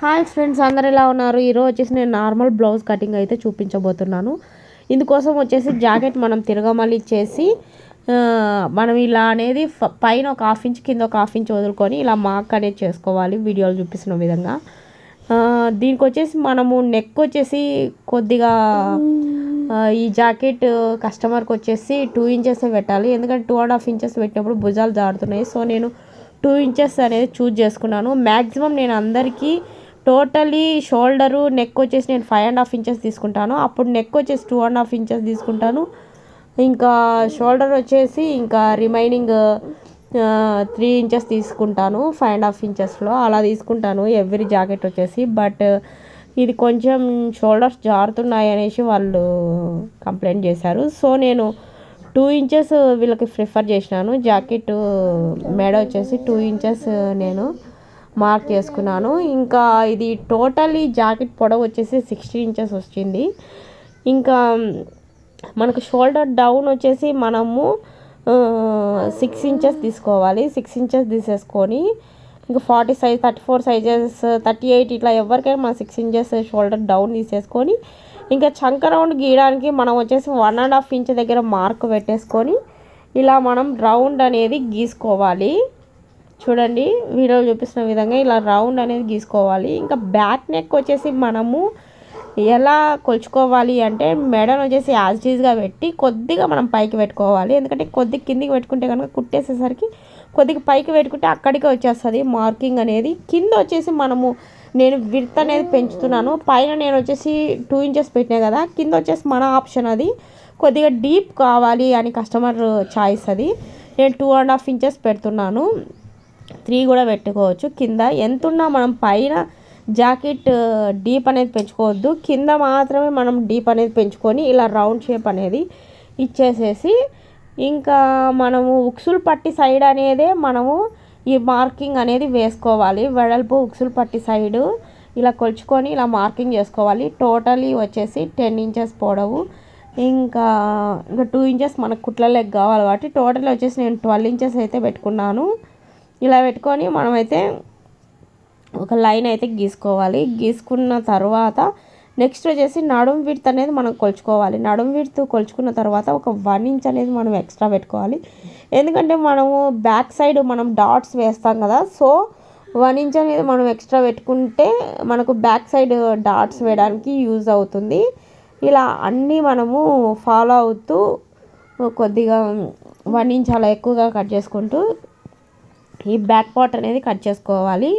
Hi friends అందరు ఎలా ఉన్నారు? ఈరోజు వచ్చేసి నేను నార్మల్ బ్లౌజ్ కటింగ్ అయితే చూపించబోతున్నాను. ఇందుకోసం వచ్చేసి జాకెట్ మనం తిరగమల్లి చేసి మనం ఇలా అనేది పైన ఒక హాఫ్ ఇంచ్ కింద ఒక హాఫ్ ఇంచ్ వదులుకొని ఇలా మార్క్ అనేది చేసుకోవాలి వీడియోలు చూపిస్తున్న విధంగా. దీనికి వచ్చేసి మనము నెక్ వచ్చేసి కొద్దిగా ఈ జాకెట్ కస్టమర్కి వచ్చేసి టూ ఇంచెస్ పెట్టాలి. ఎందుకంటే టూ అండ్ హాఫ్ ఇంచెస్ పెట్టినప్పుడు భుజాలు జారుతున్నాయి. సో నేను టూ ఇంచెస్ అనేది చూజ్ చేసుకున్నాను. మ్యాక్సిమం నేను అందరికీ టోటలీ షోల్డరు నెక్ వచ్చేసి నేను ఫైవ్ అండ్ హాఫ్ ఇంచెస్ తీసుకుంటాను. అప్పుడు నెక్ వచ్చేసి టూ అండ్ హాఫ్ ఇంచెస్ తీసుకుంటాను. ఇంకా షోల్డర్ వచ్చేసి ఇంకా రిమైనింగ్ త్రీ ఇంచెస్ తీసుకుంటాను ఫైవ్ అండ్ హాఫ్ ఇంచెస్లో. అలా తీసుకుంటాను ఎవ్రీ జాకెట్ వచ్చేసి. బట్ ఇది కొంచెం షోల్డర్స్ జారుతున్నాయి అనేసి వాళ్ళు కంప్లైంట్ చేశారు. సో నేను టూ ఇంచెస్ వీళ్ళకి ప్రిఫర్ చేసినాను. జాకెట్ మెడ వచ్చేసి టూ ఇంచెస్ నేను మార్క్ చేసుకున్నాను. ఇంకా ఇది టోటలీ జాకెట్ పొడవు వచ్చేసి సిక్స్టీ ఇంచెస్ వచ్చింది. ఇంకా మనకు షోల్డర్ డౌన్ వచ్చేసి మనము సిక్స్ ఇంచెస్ తీసుకోవాలి. సిక్స్ ఇంచెస్ తీసేసుకొని ఇంకా forty size thirty four sizes thirty eight ఇట్లా ఎవరికైనా మన సిక్స్ ఇంచెస్ షోల్డర్ డౌన్ తీసేసుకొని ఇంకా చంక రౌండ్ గీయడానికి మనం వచ్చేసి వన్ అండ్ హాఫ్ ఇంచ్ దగ్గర మార్క్ పెట్టేసుకొని ఇలా మనం రౌండ్ అనేది గీసుకోవాలి. చూడండి వీడియో చూపిస్తున్న విధంగా ఇలా రౌండ్ అనేది గీసుకోవాలి. ఇంకా బ్యాక్ నెక్ వచ్చేసి మనము ఎలా కొలుచుకోవాలి అంటే మెడను వచ్చేసి యాజ్టీజ్గా పెట్టి కొద్దిగా మనం పైకి పెట్టుకోవాలి. ఎందుకంటే కొద్దిగా కిందికి పెట్టుకుంటే కనుక కుట్టేసేసరికి కొద్దిగా పైకి పెట్టుకుంటే అక్కడికే వచ్చేస్తుంది మార్కింగ్ అనేది. కింద వచ్చేసి మనము నేను విడత్ అనేది పెంచుతున్నాను. పైన నేను వచ్చేసి టూ ఇంచెస్ పెట్టినా కదా కింద వచ్చేసి మన ఆప్షన్ అది. కొద్దిగా డీప్ కావాలి అని కస్టమర్ చాయిస్ అది. నేను టూ అండ్ హాఫ్ ఇంచెస్ పెడుతున్నాను. త్రీ కూడా పెట్టుకోవచ్చు. కింద ఎంతున్నా మనం పైన జాకెట్ డీప్ అనేది పెంచుకోవద్దు. కింద మాత్రమే మనం డీప్ అనేది పెంచుకొని ఇలా రౌండ్ షేప్ అనేది ఇచ్చేసేసి ఇంకా మనము ఉక్సులు పట్టి సైడ్ అనేదే మనము ఈ మార్కింగ్ అనేది వేసుకోవాలి. వెడల్పు ఉక్సులు పట్టి సైడు ఇలా కొలుచుకొని ఇలా మార్కింగ్ చేసుకోవాలి. టోటలీ వచ్చేసి టెన్ ఇంచెస్ పొడవు. ఇంకా ఇంకా టూ ఇంచెస్ మనకు కుట్లలోకి కావాలి కాబట్టి టోటల్ వచ్చేసి నేను ట్వెల్వ్ ఇంచెస్ అయితే పెట్టుకున్నాను. ఇలా పెట్టుకొని మనమైతే ఒక లైన్ అయితే గీసుకోవాలి. గీసుకున్న తర్వాత నెక్స్ట్ వచ్చేసి నడుం విడ్త్ అనేది మనం కొలుచుకోవాలి. నడుం విడ్త్ కొలుచుకున్న తర్వాత ఒక వన్ ఇంచ్ అనేది మనం ఎక్స్ట్రా పెట్టుకోవాలి. ఎందుకంటే మనము బ్యాక్ సైడ్ మనం డాట్స్ వేస్తాం కదా సో వన్ ఇంచ్ అనేది మనం ఎక్స్ట్రా పెట్టుకుంటే మనకు బ్యాక్ సైడ్ డాట్స్ వేయడానికి యూజ్ అవుతుంది. ఇలా అన్నీ మనము ఫాలో అవుతూ కొద్దిగా వన్ ఇంచ్ అలా ఎక్కువగా కట్ చేసుకుంటూ ఈ బ్యాక్ పార్ట్ అనేది కట్ చేసుకోవాలి.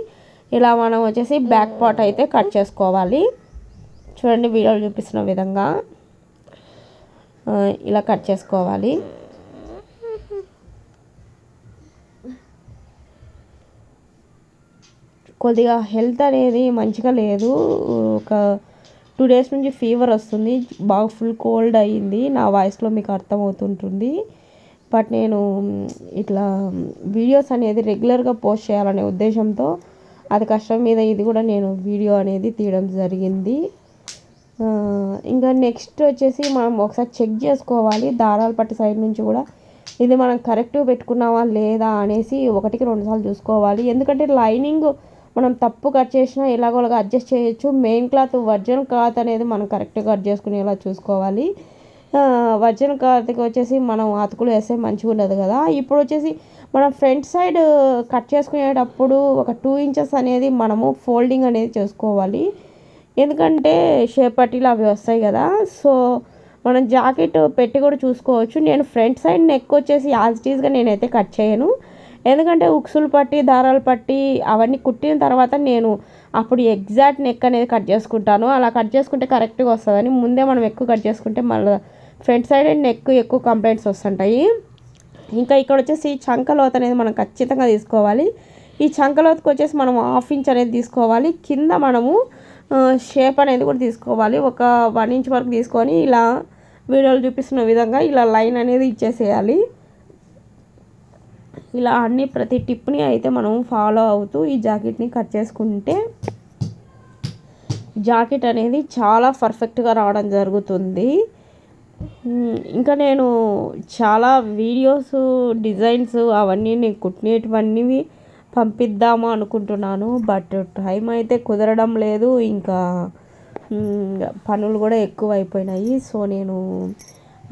ఇలా మనం వచ్చేసి బ్యాక్ పార్ట్ అయితే కట్ చేసుకోవాలి. చూడండి వీడియోలు చూపిస్తున్న విధంగా ఇలా కట్ చేసుకోవాలి. కొద్దిగా హెల్త్ అనేది మంచిగా లేదు. ఒక టూ డేస్ నుంచి ఫీవర్ వస్తుంది. బాగా ఫుల్ కోల్డ్ అయ్యింది. నా వాయిస్లో మీకు అర్థమవుతుంటుంది. బట్ నేను ఇట్లా వీడియోస్ అనేది రెగ్యులర్గా పోస్ట్ చేయాలనే ఉద్దేశంతో అది కష్టం మీద ఇది కూడా నేను వీడియో అనేది తీయడం జరిగింది. ఇంకా నెక్స్ట్ వచ్చేసి మనం ఒకసారి చెక్ చేసుకోవాలి. దారాల పట్టి సైడ్ నుంచి కూడా ఇది మనం కరెక్ట్గా పెట్టుకున్నావా లేదా అనేసి ఒకటికి రెండుసార్లు చూసుకోవాలి. ఎందుకంటే లైనింగ్ మనం తప్పు కట్ చేసినా ఎలాగోలాగా అడ్జస్ట్ చేయొచ్చు. మెయిన్ క్లాత్ వర్జన్ క్లాత్ అనేది మనం కరెక్ట్గా కట్ చేసుకునేలా చూసుకోవాలి. వర్జన్ క్లాత్కి వచ్చేసి మనం అతుకులు వేస్తే మంచిగా ఉండదు కదా. ఇప్పుడు వచ్చేసి మనం ఫ్రంట్ సైడ్ కట్ చేసుకునేటప్పుడు ఒక టూ ఇంచెస్ అనేది మనము ఫోల్డింగ్ అనేది చేసుకోవాలి. ఎందుకంటే షేప్ పట్టీలు అవి వస్తాయి కదా. సో మనం జాకెట్ పెట్టి కూడా చూసుకోవచ్చు. నేను ఫ్రంట్ సైడ్ నెక్ వచ్చేసి యాజ్ టీజ్గా నేనైతే కట్ చేయను. ఎందుకంటే ఉక్సులు పట్టి దారాలు పట్టి అవన్నీ కుట్టిన తర్వాత నేను అప్పుడు ఎగ్జాక్ట్ నెక్ అనేది కట్ చేసుకుంటాను. అలా కట్ చేసుకుంటే కరెక్ట్గా వస్తుందని ముందే మనం ఎక్కువ కట్ చేసుకుంటే మళ్ళీ ఫ్రంట్ సైడ్ అండ్ నెక్ ఎక్కువ కంప్లైంట్స్ వస్తుంటాయి. ఇంకా ఇక్కడ వచ్చేసి చంకలోత్ అనేది మనం ఖచ్చితంగా తీసుకోవాలి. ఈ చంకలోత్కి వచ్చేసి మనం హాఫ్ ఇంచ్ అనేది తీసుకోవాలి. కింద మనము షేప్ అనేది కూడా తీసుకోవాలి. ఒక వన్ ఇంచ్ వరకు తీసుకొని ఇలా వీడియోలు చూపిస్తున్న విధంగా ఇలా లైన్ అనేది ఇచ్చేసేయాలి. ఇలా అన్ని ప్రతి టిప్ని అయితే మనం ఫాలో అవుతూ ఈ జాకెట్ని కట్ చేసుకుంటే జాకెట్ అనేది చాలా పర్ఫెక్ట్గా రావడం జరుగుతుంది. ఇంకా నేను చాలా వీడియోస్ డిజైన్స్ అవన్నీ నేను కుట్టినటువన్నీ పంపిద్దాము అనుకుంటున్నాను. బట్ టైం అయితే కుదరడం లేదు. ఇంకా పనులు కూడా ఎక్కువ అయిపోయినాయి సో నేను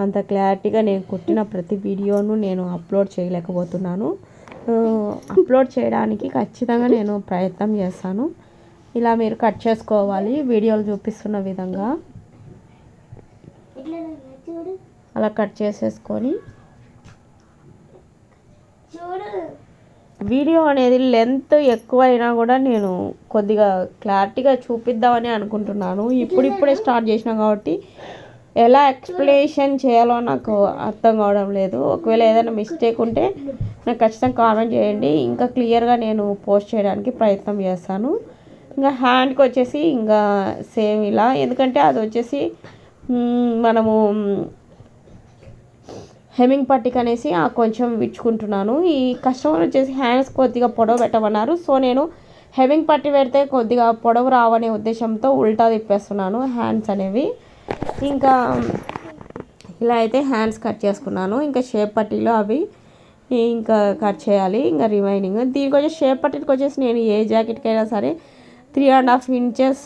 అంత క్లారిటీగా నేను కుట్టిన ప్రతి వీడియోను నేను అప్లోడ్ చేయలేకపోతున్నాను. అప్లోడ్ చేయడానికి ఖచ్చితంగా నేను ప్రయత్నం చేస్తాను. ఇలా మీరు కట్ చేసుకోవాలి. వీడియోలు చూపిస్తున్న విధంగా. అలా కట్ చేసేసుకొని వీడియో అనేది లెంత్ ఎక్కువైనా కూడా నేను కొద్దిగా క్లారిటీగా చూపిద్దామని అనుకుంటున్నాను. ఇప్పుడిప్పుడే స్టార్ట్ చేసిన కాబట్టి ఎలా ఎక్స్ప్లెనేషన్ చేయాలో నాకు అర్థం కావడం లేదు. ఒకవేళ ఏదైనా మిస్టేక్ ఉంటే నాకు ఖచ్చితంగా కామెంట్ చేయండి. ఇంకా క్లియర్గా నేను పోస్ట్ చేయడానికి ప్రయత్నం చేస్తాను. ఇంకా హ్యాండ్కి వచ్చేసి ఇంకా సేమ్ ఇలా. ఎందుకంటే అది వచ్చేసి మనము హెమింగ్ పట్టిక అనేసి ఆ కొంచెం విచ్చుకుంటున్నాను. ఈ కస్టమర్ వచ్చేసి హ్యాండ్స్ కొద్దిగా పొడవు పెట్టమన్నారు. సో నేను హెమింగ్ పట్టి పెడితే కొద్దిగా పొడవు రావనే ఉద్దేశంతో ఉల్టా తిప్పేస్తున్నాను హ్యాండ్స్ అనేవి. ఇంకా ఇలా అయితే హ్యాండ్స్ కట్ చేసుకున్నాను. ఇంకా షేప్ పట్టీలో అవి ఇంకా కట్ చేయాలి. ఇంకా రిమైనింగ్. దీనికి వచ్చేసి షేప్ పట్టీకి వచ్చేసి నేను ఏ జాకెట్కి అయినా సరే త్రీ అండ్ హాఫ్ ఇంచెస్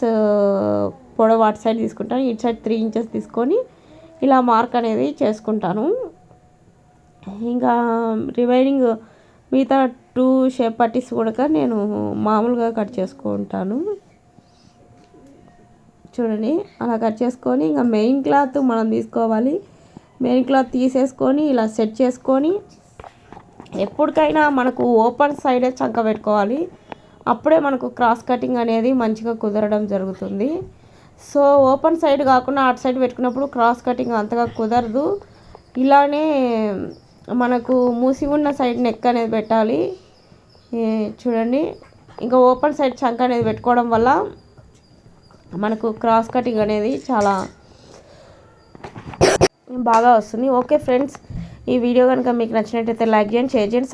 పొడవు అటు సైడ్ తీసుకుంటాను. ఇటు సైడ్ త్రీ ఇంచెస్ తీసుకొని ఇలా మార్క్ అనేది చేసుకుంటాను. ఇంకా రిమైనింగ్ మిగతా టూ షేప్ పట్టీస్ కూడా నేను మామూలుగా కట్ చేసుకుంటాను. చూడండి అలా కట్ చేసుకొని ఇంకా మెయిన్ క్లాత్ మనం తీసుకోవాలి. మెయిన్ క్లాత్ తీసేసుకొని ఇలా సెట్ చేసుకొని ఎప్పటికైనా మనకు ఓపెన్ సైడే చంక పెట్టుకోవాలి. అప్పుడే మనకు క్రాస్ కటింగ్ అనేది మంచిగా కుదరడం జరుగుతుంది. సో ఓపెన్ సైడ్ కాకుండా అటు సైడ్ పెట్టుకున్నప్పుడు క్రాస్ కటింగ్ అంతగా కుదరదు. ఇలానే మనకు మూసి ఉన్న సైడ్ నెక్ అనేది పెట్టాలి. చూడండి. ఇంకా ఓపెన్ సైడ్ చంక అనేది పెట్టుకోవడం వల్ల మనకు క్రాస్ కటింగ్ అనేది చాలా బాగా వస్తుంది. ఓకే ఫ్రెండ్స్ ఈ వీడియో కనుక మీకు నచ్చినట్టయితే లైక్ చేయండి షేర్ చేయండి